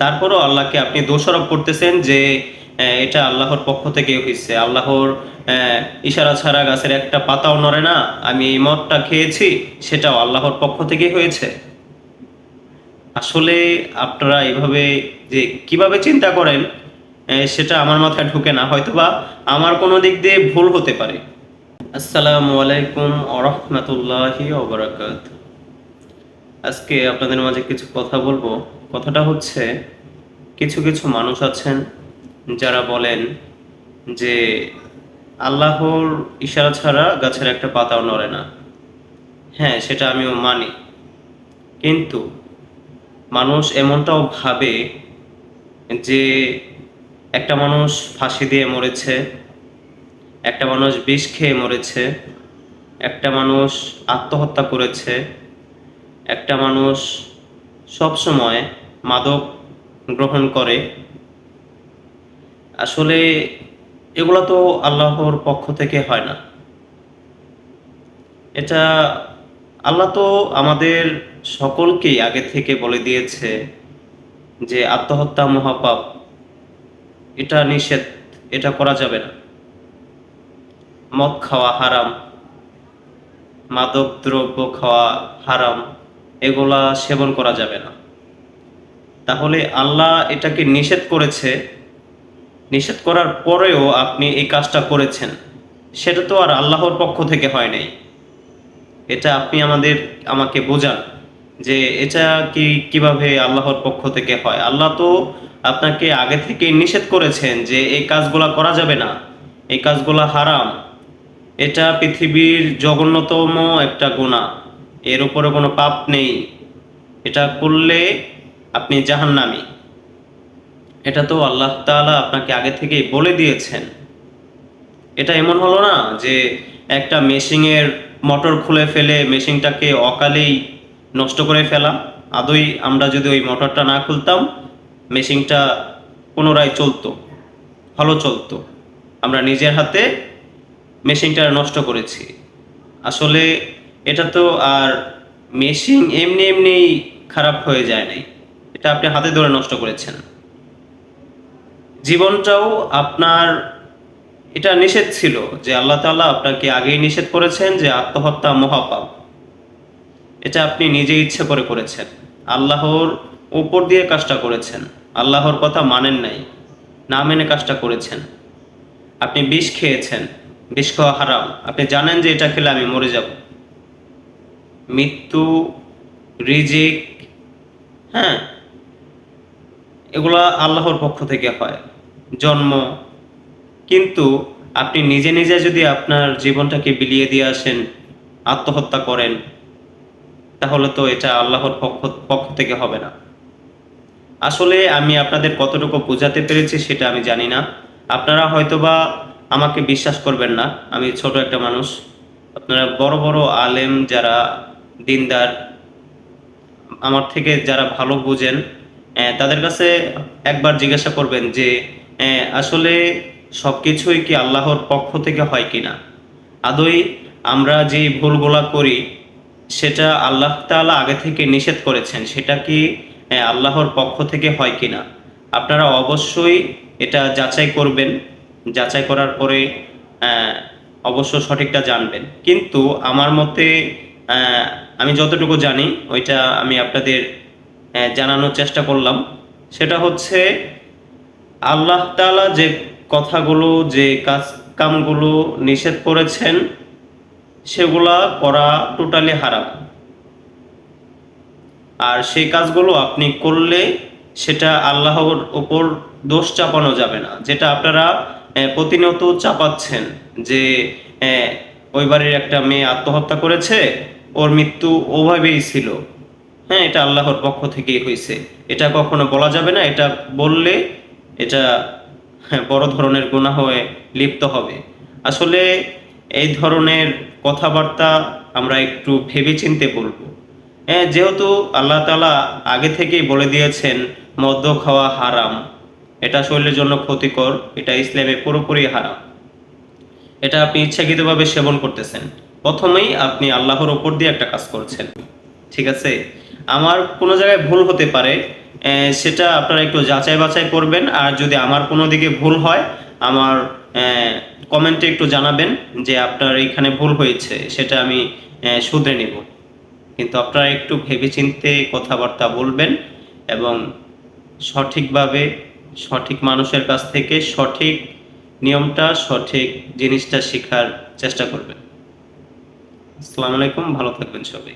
তারপরও আল্লাহকে আপনি দোষারোপ করতেছেন যে এটা আল্লাহর পক্ষ থেকে হয়েছে আল্লাহর ইশারা ছাড়া গাছের একটা পাতাও নড়ে না। আমি এই মদটা খেয়েছি, সেটাও আল্লাহর পক্ষ থেকে হয়েছে। আসলে আপনারা এভাবে যে কীভাবে চিন্তা করেন সেটা আমার মাথায় ঢুকে না। হয়তোবা আমার কোনো দিক দিয়ে ভুল হতে পারে। আসসালামু আলাইকুম আরহামতুল্লাহি আজকে আপনাদের মাঝে কিছু কথা বলব। কথাটা হচ্ছে, কিছু কিছু মানুষ আছেন যারা বলেন যে আল্লাহর ইশারা ছাড়া গাছের একটা পাতাও নড়ে না। হ্যাঁ সেটা আমিও মানি। কিন্তু মানুষ এমনটাও ভাবে যে একটা মানুষ ফাঁসি দিয়ে মরেছে, একটা মানুষ বিষ খেয়ে মরেছে, একটা মানুষ আত্মহত্যা করেছে, একটা মানুষ সব সময় মাদক গ্রহণ করে। আসলে এগুলো তো আল্লাহর পক্ষ থেকে হয় না। এটা আল্লাহ তো আমাদের সকলকেই আগে থেকে বলে দিয়েছে যে আত্মহত্যা মহাপাপ, এটা নিষেধ, এটা করা যাবে না। মদ খাওয়া হারাম, মাদক দ্রব্য খাওয়া হারাম, এগুলা সেবন করা যাবে না। তাহলে আল্লাহ এটাকে নিষেধ করেছে। নিষেধ করার পরেও আপনি এই কাজটা করেছেন। সেটা তো আর আল্লাহর পক্ষ থেকে হয় নাই। এটা আপনি আমাদের, আমাকে বোঝান যে এটা কি, কীভাবে আল্লাহর পক্ষ থেকে হয়। আল্লাহ তো আপনাকে আগে থেকে নিষেধ করেছেন যে এই কাজগুলা করা যাবে না, এই কাজগুলা হারাম। এটা পৃথিবীর জঘন্যতম একটা গুণা এর উপরে কোনো পাপ নেই। এটা করলে আপনি জাহান্নামী। এটা তো আল্লাহ তাআলা আপনাকে আগে থেকেই বলে দিয়েছেন। এটা এমন হলো না যে একটা মেশিনের মোটর খুলে ফেলে মেশিনটাকে অকালেই নষ্ট করে ফেলা আদৌ আমরা যদি ওই মোটরটা না খুলতাম, মেশিনটা পুনরায় চলতো, ভালো চলতো। আমরা নিজের হাতে মেশিনটা নষ্ট করেছি। আসলে এটা তো আর মেশিন এমনি এমনি খারাপ হয়ে যায় নাই। এটা আপনি হাতে ধরে নষ্ট করেছেন। জীবনটাও আপনার, এটা নিষেধ ছিল যে আল্লাহ তাআলা আপনাকে আগেই নিষেধ করেছেন যে আত্মহত্যা মহাপাপ। এটা আপনি নিজে ইচ্ছে করে করেছেন। আল্লাহর উপর দিয়ে কাজটা করেছেন। আল্লাহর কথা মানেন নাই, না মেনে কাজটা করেছেন। আপনি বিষ খেয়েছেন, বিষ খাওয়া হারাম। আপনি জানেন যে এটা খেলে আমি মরে যাব। মৃত্যু, রিজিক হ্যাঁ এগুলা আল্লাহর পক্ষ থেকে হয়। জন্ম। কিন্তু আপনি নিজে নিজে যদি আপনার জীবনটাকে বিলিয়ে দিয়ে আসেন, আত্মহত্যা করেন, তাহলে তো এটা আল্লাহর পক্ষ পক্ষ থেকে হবে না। আসলে আমি আপনাদের কতটুকু বোঝাতে পেরেছি সেটা আমি জানি না। আপনারা হয়তোবা আমাকে বিশ্বাস করবেন না, আমি ছোট একটা মানুষ। আপনারা বড় বড় আলেম যারা দিনদার, আমার থেকে যারা ভালো বুঝেন তাদের কাছে একবার জিজ্ঞাসা করবেন যে আসলে সব কিছুই কি আল্লাহর পক্ষ থেকে হয় কিনা? আদৌ আমরা যে ভুলগুলা করি, সেটা আল্লাহ তাআলা আগে থেকে নিষেধ করেছেন, সেটা কি আল্লাহর পক্ষ থেকে হয় কি না আপনারা অবশ্যই এটা যাচাই করবেন, যাচাই করার পরে অবশ্য সঠিকটা জানবেন। কিন্তু আমার মতে আমি যতটুকু জানি, ওইটা আমি আপনাদের জানানোর চেষ্টা করলাম। সেটা হচ্ছে, আল্লাহ তাআলা যে কথাগুলো, যে কাজ কামগুলো নিষেধ করেছেন, সেগুলা করা টোটালি হারাম। আর সেই কাজগুলো আপনি করলে সেটা আল্লাহর ওপর দোষ চাপানো যাবে না। যেটা আপনারা প্রতিনিয়ত চাপাচ্ছেন যে ওই বাড়ির একটা মেয়ে আত্মহত্যা করেছে, ওর মৃত্যু ওভাবেই ছিল। হ্যাঁ এটা আল্লাহর পক্ষ থেকেই হয়েছে এটা কখনো বলা যাবে না এটা বললে এটা হ্যাঁ, বড় ধরনের গুনাহ হয়ে লিপ্ত হবে। আসলে এই ধরনের কথাবার্তা আমরা একটু ভেবেচিন্তে বলব। হ্যাঁ যেহেতু আল্লাহ তালা আগে থেকেই বলে দিয়েছেন মদ্য খাওয়া হারাম। এটা শরীরের জন্য ক্ষতিকর এটা ইসলামে পুরোপুরি হারাম। এটা আপনি ইচ্ছাকৃতভাবে সেবন করতেছেন। প্রথমেই আপনি আল্লাহর ওপর দিয়ে একটা কাজ করছেন। ঠিক আছে? আমার কোনো জায়গায় ভুল হতে পারে সেটা আপনারা একটু যাচাই বাছাই করবেন, আর যদি আমার কোনো দিকে ভুল হয়, আমার কমেন্টে একটু জানাবেন যে আপনার এখানে ভুল হয়েছে, সেটা আমি শুধরে নেব। কিন্তু আপনারা একটু ভেবেচিন্তে কথাবার্তা বলবেন এবং সঠিকভাবে সঠিক মানুষের কাছ থেকে সঠিক নিয়মটা, সঠিক জিনিসটা শেখার চেষ্টা করবেন। আসসালামু আলাইকুম, ভালো থাকবেন সবাই।